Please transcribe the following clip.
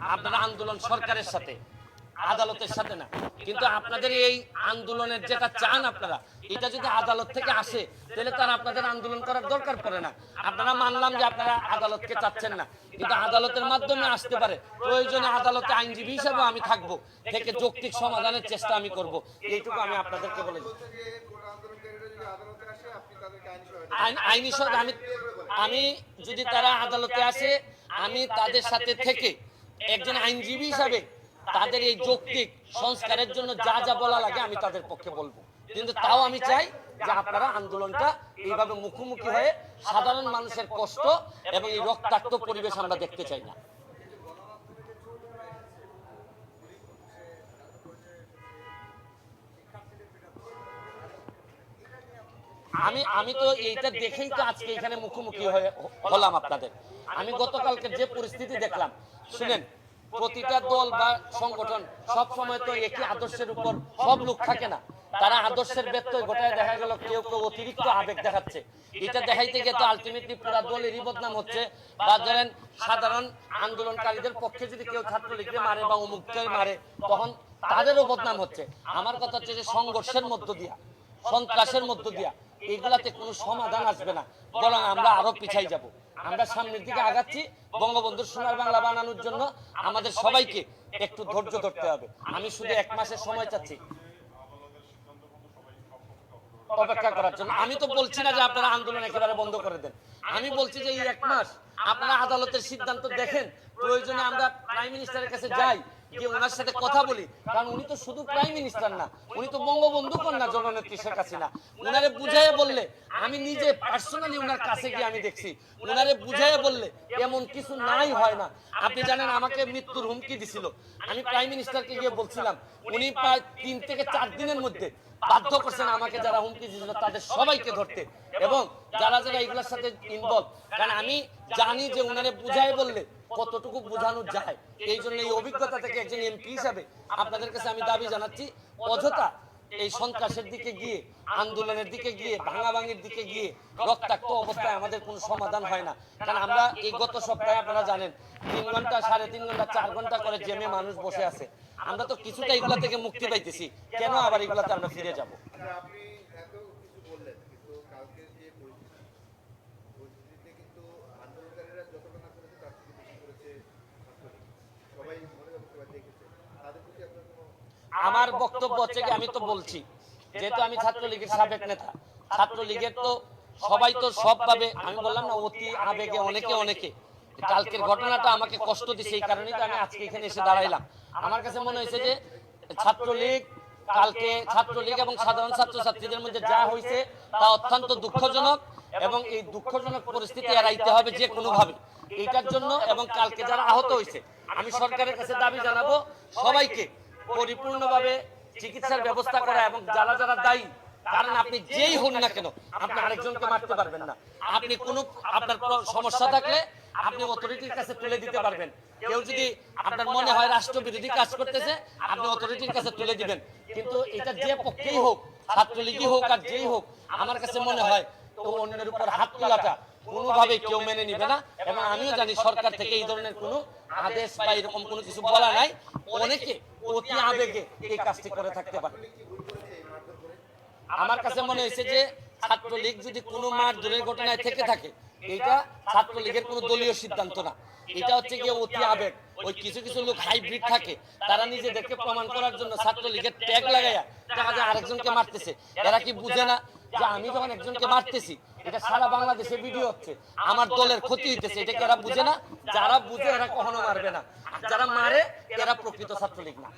আপনারা আন্দোলন সরকারের সাথে, আদালতের সাথে না। কিন্তু আপনাদের এই আন্দোলনের যেটা চান আপনারা, এটা যদি আদালত থেকে আসে, তাহলে তার আপনাদের আন্দোলন করার দরকার পড়ে না। আপনারা মানলাম যে আপনারা আদালতকে চাচ্ছেন না, কিন্তু আদালতের মাধ্যমে আসতে পারে। প্রয়োজনে আদালতে আইনজীবী হিসেবে আমি থাকব, থেকে যৌক্তিক সমাধানের চেষ্টা আমি করব। এইটুকু আমি আপনাদেরকে বলে আইনি, আইন- আমি আমি যদি তারা আদালতে আসে, আমি তাদের সাথে থেকে একজন আইনজীবী হিসাবে তাদের এই যৌক্তিক সংস্কারের জন্য যা যা বলা লাগে আমি তাদের পক্ষে বলব। কিন্তু তাও আমি চাই যে আপনারা আন্দোলনটা এইভাবে মুখোমুখি হয়ে সাধারণ মানুষের কষ্ট এবং এই রক্তাক্ত পরিবেশ আমরা দেখতে চাই না। আমি আমি তো এইটা দেখেই তো আজকে এখানে মুখোমুখি হলাম আপনাদের। আমি গতকালকে যে পরিস্থিতি দেখলাম, শুনেন, প্রতিটা দল বা সংগঠন সব সময় তো একই আদর্শের উপর সব লোক থাকে না। তারা আদর্শের ব্যত্যয় গোটায় দেখা গেল, কেউ কেউ অতিরিক্ত আবেগ দেখাচ্ছে। এটা দেখাইতে গিয়ে তো আলটিমেটলি পুরা দলেরই বদনাম হচ্ছে। বা ধরেন, সাধারণ আন্দোলনকারীদের পক্ষে যদি কেউ ছাত্রলীগকে মারে বা অমুককে মারে, তখন তাদেরও বদনাম হচ্ছে। আমার কথা হচ্ছে যে সংঘর্ষের মধ্য দিয়া, সন্ত্রাসের মধ্য দিয়া। এইগুলাতে কোনো সমাধান আসবে না। বরং আমরা আরও পিছাই যাব। আমরা সামনের দিকে আগাচ্ছি। বঙ্গবন্ধুর সোনার বাংলা বানানোর জন্য আমাদের সবাইকে একটু ধৈর্য ধরতে হবে। আমি শুধু এক মাসের সময় চাচ্ছি। অপেক্ষা করার জন্য। আমি তো বলছি না যে আপনারা আন্দোলন একেবারে বন্ধ করে দেন। আমি বলছি যে এই এক মাস আপনারা আদালতের সিদ্ধান্ত দেখেন। প্রয়োজনে আমরা প্রাইম মিনিস্টারের কাছে যাই। গিয়ে ওনার সাথে কথা বলি। কারণ উনি তো শুধু প্রাইম মিনিস্টার না, উনি তো বঙ্গবন্ধু কন্যা জননেত্রী শেখ হাসিনা। উনারে বুঝাইয়া বললে, আমি নিজে পার্সোনালি ওনার কাছে গিয়ে আমি দেখছি। উনারে বুঝাইয়া বললে, এমন কিছু নাই হয় না। আপনি জানেন, আমাকে মৃত্যুর হুমকি দিছিল। আমি প্রাইম মিনিস্টারকে গিয়ে বলছিলাম, উনি প্রায় তিন থেকে চার দিনের মধ্যে বাধ্য করছেন আমাকে যারা হুমকি দিয়েছিল তাদের সবাইকে ধরতে। এবং যারা যারা এগুলোর সাথে ইনভলভ কারণ আমি জানি যে উনারে বুঝাই বললে কতটুকু বোঝানো যায়। এই জন্য এই অভিজ্ঞতা থেকে একজন এমপি হিসাবে আপনাদের কাছে আমি দাবি জানাচ্ছি। অযথা এই সন্ত্রাসের দিকে গিয়ে আন্দোলনের দিকে গিয়ে ভাঙাভাঙির দিকে গিয়ে রক্তাক্ত অবস্থায় আমাদের কোনো সমাধান হয় না। কারণ আমরা এই গত সপ্তাহে আপনারা জানেন তিন ঘণ্টা সাড়ে তিন ঘণ্টা চার ঘণ্টা করে জেমে মানুষ বসে আছে। আমরা তো কিছুটা এগুলা থেকে মুক্তি পাইতেছি। কেন আবার এগুলাতে আমরা ফিরে যাব? আচ্ছা, যে পরিস্থিতি পরিস্থিতিতে কিন্তু আন্দোলনকারীরা যতটা না করেছে তার থেকে বেশি করেছে ছাত্রলীগ। সবাই মনে করতে পারে দেখেছে তাদের প্রতি আপনার কোনো আমার বক্তব্য হচ্ছে কি, আমি তো বলছি, যেহেতু আমি ছাত্রলীগের সাবেক নেতা, ছাত্রলীগের তো সবাই তো সবভাবে, আমি বললাম না, অতি আবেগে অনেকে অনেকে কালকের ঘটনাটা আমাকে কষ্ট দিছে এই কারণেই তো আমি আজকে এখানে এসে দাঁড়াইলাম। আমার কাছে মনে হয়েছে যে ছাত্রলীগ, কালকে ছাত্রলীগ এবং সাধারণ ছাত্রছাত্রীদের মধ্যে যা হয়েছে তা অত্যন্ত দুঃখজনক এবং এই দুঃখজনক পরিস্থিতি এড়াইতে হবে যে কোনোভাবে। এইটার জন্য এবং কালকে যারা আহত হয়েছে, আমি সরকারের কাছে দাবি জানাব, সবাইকে পরিপূর্ণভাবে চিকিৎসার ব্যবস্থা করা এবং যারা যারা দায়ী, কারণ আপনি যেই হন না কেন আপনি আরেকজনকে মারতে পারবেন না। আপনি কোনো আপনার সমস্যা থাকলে আপনি অথরিটির কাছে তুলে দিতে পারবেন। কেউ যদি আপনার মনে হয় রাষ্ট্রবিরোধী কাজ করতেছে, আপনি অথরিটির কাছে তুলে দিবেন। কিন্তু এটা যে পক্ষেই হোক, ছাত্রলীগই হোক আর যেই হোক, আমার কাছে মনে হয় তো অন্যের উপর হাত তোলাটা কোনোভাবে কেউ মেনে নিবে না। এবং আমিও জানি সরকার থেকে এই ধরনের কোনো আদেশ বা এরকম কোনো কিছু বলা নাই। অনেকে অতি আবেগে এই কাজটি করে থাকতে পারে। আমার কাছে মনে হয়েছে যে ছাত্রলীগ যদি কোনো মার দূরের ঘটনায় থেকে থাকে, এটা ছাত্রলীগের কোনো দলীয় সিদ্ধান্ত না। এটা হচ্ছে গিয়ে অতি আবেগ। ওই কিছু কিছু লোক হাইব্রিড থাকে। তারা নিজেদেরকে প্রমাণ করার জন্য ছাত্রলীগের ট্যাগ লাগাইয়া দেখা যায় আরেকজনকে মারতেছে, এরা কি বুঝে না? যে আমি যখন একজনকে মারতেছি এটা সারা বাংলাদেশে ভিডিও হচ্ছে। আমার দলের ক্ষতি হইতেছে, এটা এরা বুঝে না? যারা বুঝে এরা কখনো মারবে না। আর যারা মারে, এরা প্রকৃত ছাত্রলীগ না।